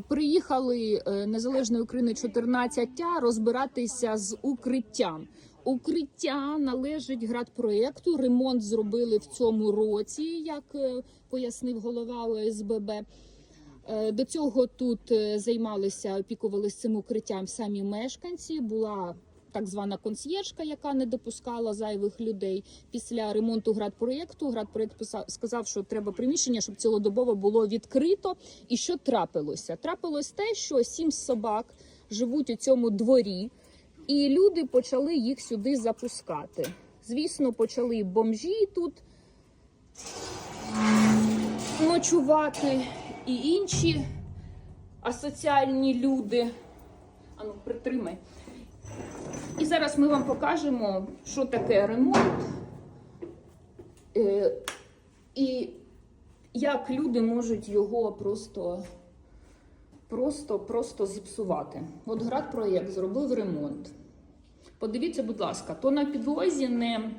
Приїхали е, Незалежної України 14 розбиратися з укриттям. Укриття належить градпроєкту. Ремонт зробили в цьому році, як е, пояснив голова ОСББ. Е, До цього тут займалися, опікувалися цим укриттям самі мешканці. Була так звана консьєржка, яка не допускала зайвих людей. Після ремонту градпроєкту градпроєкт писав- сказав, що треба приміщення, щоб цілодобово було відкрито. І що трапилося? Трапилось те, що сім собак живуть у цьому дворі, і люди почали їх сюди запускати. Звісно, почали бомжі тут ночувати і інші асоціальні люди. Ану, притримай. І зараз ми вам покажемо, що таке ремонт е, і як люди можуть його просто, просто, просто зіпсувати. От градпроєкт зробив ремонт. Подивіться, будь ласка, то на підлозі не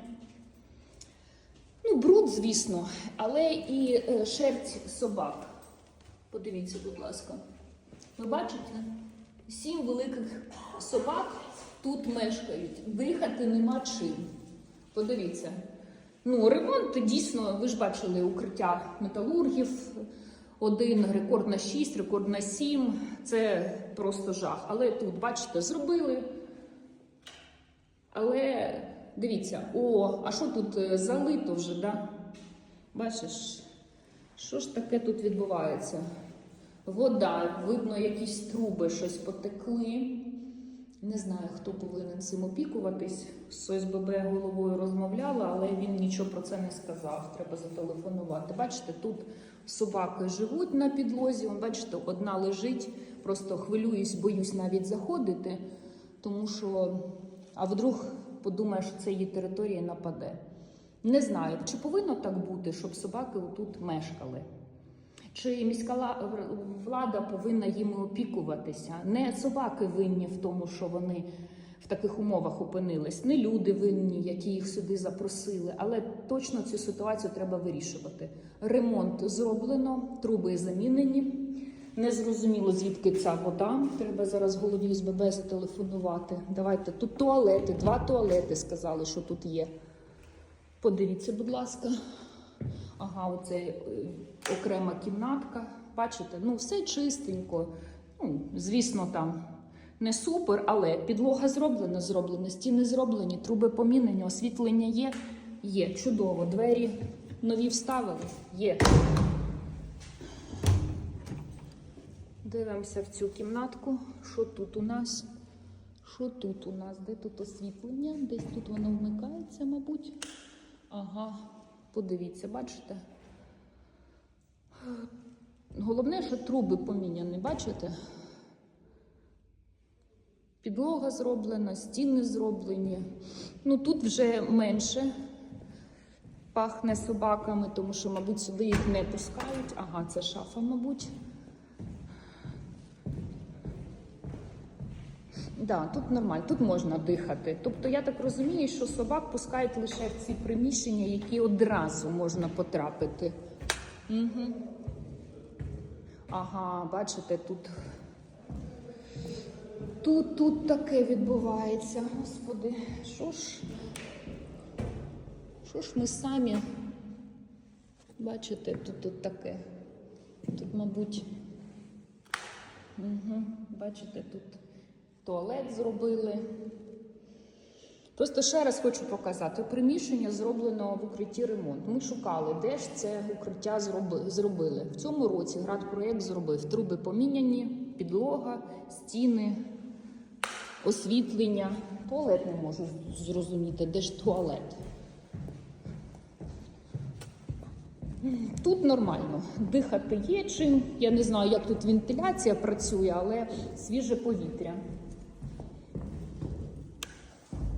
ну, бруд, звісно, але і е, шерсть собак. Подивіться, будь ласка. Ви бачите? Сім великих собак тут мешкають. Дихати нема чим. Подивіться. Ну, ремонт дійсно, ви ж бачили укриття металургів. Один рекорд на 6, рекорд на 7. Це просто жах. Але тут, бачите, зробили. Але дивіться, о, а що тут е, залито вже, да? Бачиш, що ж таке тут відбувається? Вода, видно, якісь труби щось потекли. Не знаю, хто повинен цим опікуватись. З ОСББ головою розмовляла, але він нічого про це не сказав. Треба зателефонувати. Бачите, тут собаки живуть на підлозі. Вон, бачите, одна лежить. Просто хвилююсь, боюсь навіть заходити, тому що а вдруг подумає, що це її територія нападе. Не знаю, чи повинно так бути, щоб собаки тут мешкали. Чи міська влада повинна їми опікуватися? Не собаки винні в тому, що вони в таких умовах опинились, не люди винні, які їх сюди запросили. Але точно цю ситуацію треба вирішувати. Ремонт зроблено, труби замінені. Незрозуміло, звідки ця вода. Треба зараз голові СББ зателефонувати. Давайте тут туалети, два туалети сказали, що тут є. Подивіться, будь ласка. Ага, оце е, окрема кімнатка. Бачите, ну все чистенько. Ну, звісно, там не супер, але підлога зроблена, зроблена, стіни зроблені, труби помінені, освітлення є. Є, чудово. Двері нові вставили. Є. Дивимося в цю кімнатку. Що тут у нас? Що тут у нас? Де тут освітлення? Десь тут воно вмикається, мабуть. Ага, подивіться, бачите? Головне, що труби поміняні, бачите? Підлога зроблена, стіни зроблені. Ну тут вже менше пахне собаками, тому що, мабуть, сюди їх не пускають. Ага, це шафа, мабуть. Да, тут нормально, тут можна дихати. Тобто я так розумію, що собак пускають лише в ці приміщення, які одразу можна потрапити. Угу. Ага, бачите, тут. Тут, тут таке відбувається. Господи, що ж? Що ж ми самі? Бачите, тут, тут таке. Тут, мабуть. Угу. Бачите, тут туалет зробили. Просто ще раз хочу показати: приміщення зроблено в укритті ремонт. Ми шукали, де ж це укриття зробили. В цьому році градпроєкт зробив труби поміняні, підлога, стіни, освітлення. Туалет не можу зрозуміти, де ж туалет. Тут нормально, дихати є чим. Я не знаю, як тут вентиляція працює, але свіже повітря.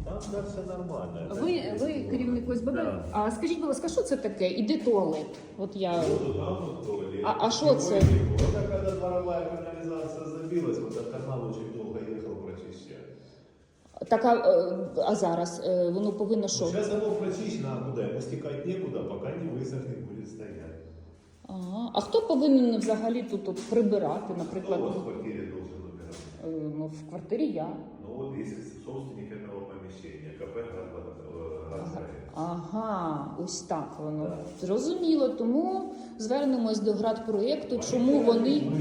Там да, все нормально. Ви, ви керівник ОСББ? Да. А скажіть, будь ласка, що це таке? Іде туалет. От я. Туалет. А- а шо це? Вот так, когда дворовая канализация забилась, этот канал очень долго ехал прочищать. Так, а, е, а зараз е, воно повинно що? Сейчас оно прочищено, а куда? Ему стекать некуда, пока не высохнет, будет стоять. Ага. А хто повинен взагалі тут от прибирати, наприклад, у вас в квартире должен убирать? е, ну, в квартирі я Ну вот есть собственник этого помещения, КП «Газпроект». Ага, ось так воно. Зрозуміло, тому звернемось до градпроєкту, чому вони.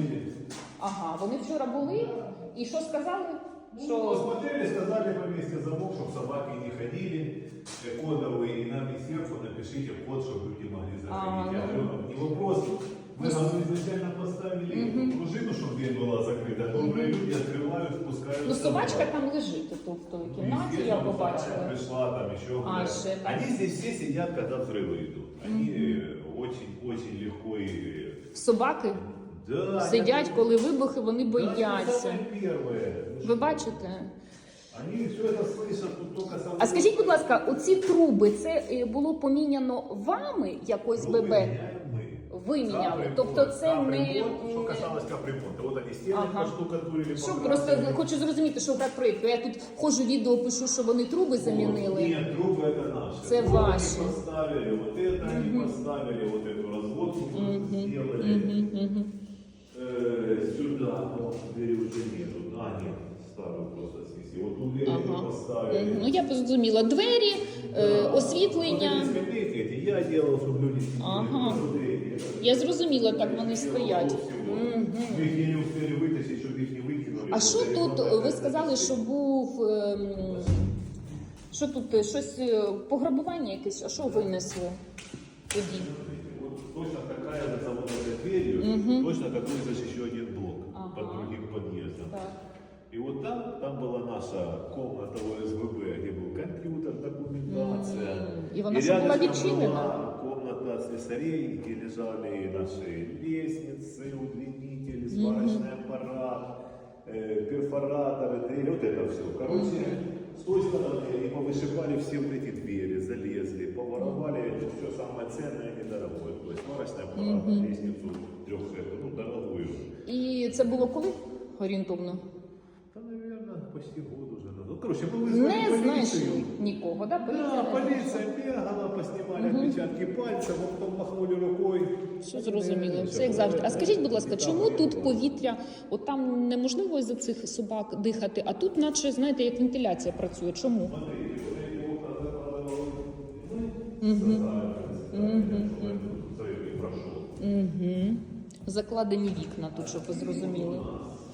Ага, вони вчора були і що сказали? Ну, Що посмотрели, сказали повесьте замок, чтобы собаки не ходили, э, кодовый, и нам и сверху напишите код, чтобы люди могли А, заходить. Я ну. говорю, не вопрос. Мы вам изначально поставили пружину, чтобы дверь была закрыта. Добрые люди открывают, впускают. ну собачка собак. там лежить тут в той Ну, кімнаті, я естественно, собака побачила. Пришла там еще. А, гулять. ще там. Они здесь все сидят, когда взрывы идут. Они э, очень-очень легко и... Собаки Да, сидять, это- коли вибухи, вони Да, это бояться. самое первое. Ви бачите? Они все это слышат, тут только сам... А скажіть, будь ласка, оці труби це е, було поміняно вами якось Трубы ББ? меняем мы. Ви міняли? Капремонт, Тобто це не капремонт, Що касалось капремонту, от вони стіни Ага. поштукатурили, що покрасили. просто хочу зрозуміти, що так проєкту. Я тут ходжу відео, пишу, що вони труби замінили. Нет, трубы это наши. Це Вот ваші. Они поставили, вот это они поставили, вот эту разводку сделали. Мгм, мгм. Э, сюда, но двери уже нету. А, нет, старую просто снеси. Вот тут двери Ага. поставили. Мгм. Ну я зрозуміла. Двері, е, освітлення. Вот эти скамейки эти я делал, чтобы люди сидели. Ага. Вот эти. Я зрозуміла, так вони стоять. Мгм. Мы их не успели вытащить, чтобы их не выкинули. А що тут? Ви сказали, що був. ем, Що тут е, щось е, пограбування якесь? А що винесли тоді? Вот точно такая же за вот этой дверью, точно такой же еще один блок Ага. под другим подъездом. Так. И вот там, там была наша комната ОСББ, где был компьютер, документация. И она что, рядом была там відчинена? была комната слесарей, где лежали наши лестницы, удлинители, сварочный аппарат, э, перфораторы, двери, вот это все. Короче, с той стороны они повышибали все вот эти двери, залезли, поворовали все самое ценное и недорогое. То есть сварочный аппарат, лестницу трехсетную, ну, дорогую. І це було коли? Орієнтовно. Да, наверное, почти год уже назад. Ну, короче, мы вызвали Не полицию. знайшли нікого, да? Поліція Да, не полиция бегала, поснимали отпечатки пальцев, а потом махнули рукой. Все зрозуміло, все як завжди. А скажіть, будь ласка, чому тут повітря? От там неможливо із-за цих собак дихати, а тут, наче, знаєте, як вентиляція працює. Чому? Взрыв прошел. Угу. Закладені вікна тут, щоб ви зрозуміли.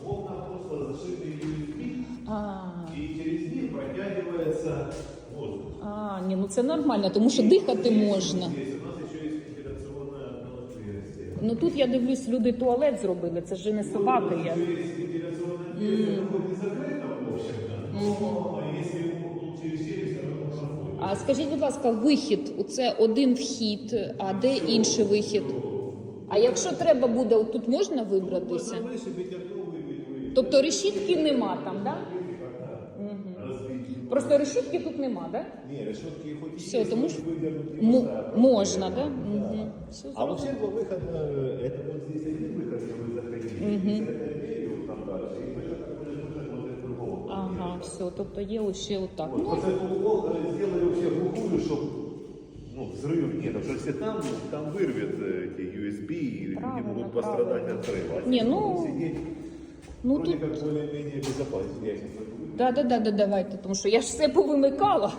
Окна просто зашиты USB, А, и через них протягивается воздух. а, ні, ну це нормально, тому що дихати можна. Здесь у нас еще есть вентиляционное одно отверстие. Ну тут я дивлюсь, люди туалет зробили, це ж не собаки є. Еще есть вентиляционное отверстие, оно хоть и закрыто, в общем-то, но если тут через челюсть, оно проходит. А скажіть, будь ласка, вихід це один вхід, а де інший вихід? А якщо треба буде, от тут можна вибратися? Можно вышибить окно, выбить, выбить. Тобто решітки нема там, да? Разбить. Просто решітки тут нема, да? Не, решетки хоть и Все, есть, тому но що выдернуть М- нельзя. можна, да? Да. Угу. Все А вообще зрозуміло. два выхода, э, это вот здесь один выход, где вы заходили, и с этой дверью вот там дальше, и выход такой же выход вот из другого. Ага, все, тобто є ще отак. Вот, Ну, просто эту угол э, сделали вообще глухую, чтобы ну, взрыв нет. Потому что если там, там вырвет э, эти USB, и люди Правильно, могут пострадать правильно. от взрыва. А Не, здесь ну, будут сидеть ну вроде тут как более-менее безопасно. Я сейчас вот да, да, да, да, давайте, тому що я ж все повимикала.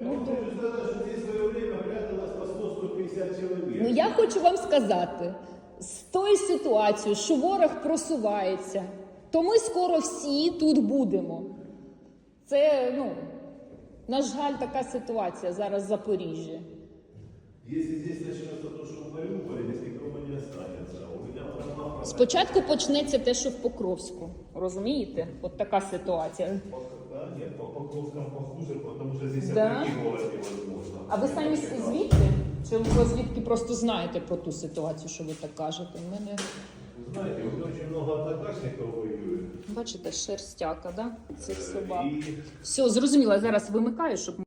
Ну, здесь в свое время пряталось по 100-150 человек. Ну я хочу вам сказати, з тої ситуації, що ворог просувається, то ми скоро всі тут будемо. Це, ну, на жаль, така ситуація зараз в Запоріжжі. Если здесь начнется то, что в Мариуполе, здесь никого не останется. У меня прямо Спочатку почнеться те, що в Покровську. Розумієте? От така ситуація. По Покровскому похуже, потому что здесь Да? невозможно. А ви самі звідти? Чи ви звідки просто знаєте про ту ситуацію, що ви так кажете? У мене, вот очень много однокашников воюет. бачите, шерстяка, да? Цих собак. И Все, зрозуміла, зараз вимикаю, щоб